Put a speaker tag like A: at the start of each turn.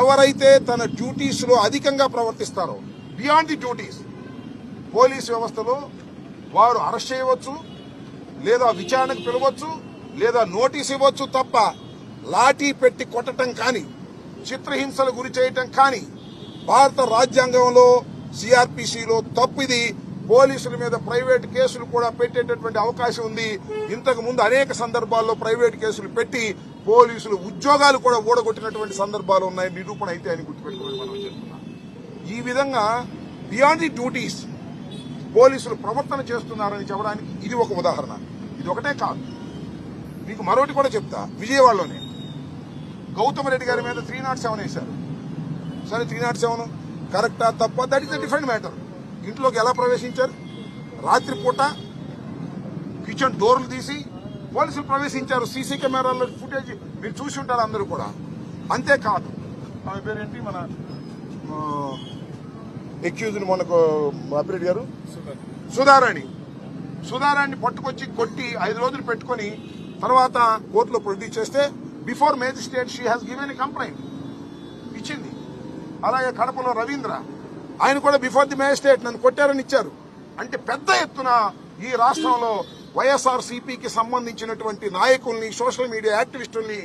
A: ఎవరైతే తన డ్యూటీస్లో అధికంగా ప్రవర్తిస్తారో బియాండ్ ది డ్యూటీస్ పోలీస్ వ్యవస్థలో వారు అరెస్ట్ చేయవచ్చు లేదా విచారణకు పిలవచ్చు లేదా నోటీస్ ఇవ్వచ్చు తప్ప లాఠీ పెట్టి కొట్టడం కానీ చిత్రహింసలు గురి చేయటం కానీ భారత రాజ్యాంగంలో సిఆర్పిసిలో తప్పిది పోలీసుల మీద ప్రైవేట్ కేసులు కూడా పెట్టేటటువంటి అవకాశం ఉంది. ఇంతకు ముందు అనేక సందర్భాల్లో ప్రైవేట్ కేసులు పెట్టి పోలీసులు ఉద్యోగాలు కూడా ఊడగొట్టినటువంటి సందర్భాలు ఉన్నాయి. నిరూపణ అయితే అని గుర్తుపెట్టుకోమని మనం చేస్తున్నాం ఈ విధంగా బియాండ్ ది డ్యూటీస్ పోలీసులు ప్రవర్తన చేస్తున్నారని చెప్పడానికి ఇది ఒక ఉదాహరణ. ఇది ఒకటే కాదు. మీకు మరొకటి కూడా చెప్తా. విజయవాడలోనే గౌతమ్ రెడ్డి గారి మీద త్రీ నాట్ సెవెన్ వేశారు. సరే త్రీ నాట్ సెవెన్ కరెక్టా తప్ప that is a different matter ఇంట్లోకి ఎలా ప్రవేశించారు? రాత్రిపూట కిచెన్ డోర్లు తీసి పోలీసులు ప్రవేశించారు సీసీ కెమెరాల్లో ఫుటేజ్ మీరు చూసి ఉంటారు అందరూ కూడా. అంతేకాదు. ఆమె పేరేంటి? మన ఎక్యూజ్డ్ మనకు అప్రెడ్ గారు? సుధారాణి. సుధారాన్ని పట్టుకొచ్చి కొట్టి ఐదు రోజులు పెట్టుకొని తర్వాత కోర్టులో ప్రొడ్యూస్ చేస్తే before magistrate she has given complaint. ఇచ్చింది. అలాగే కడపలో రవీంద్ర. ఆయన కూడా బిఫోర్ ది మేజిస్ట్రేట్ నన్ను కొట్టారని ఇచ్చారు. అంటే పెద్ద ఎత్తున ఈ రాష్ట్రంలో వైఎస్ఆర్ సిపికి సంబంధించినటువంటి నాయకుల్ని సోషల్ మీడియా యాక్టివిస్టుల్ని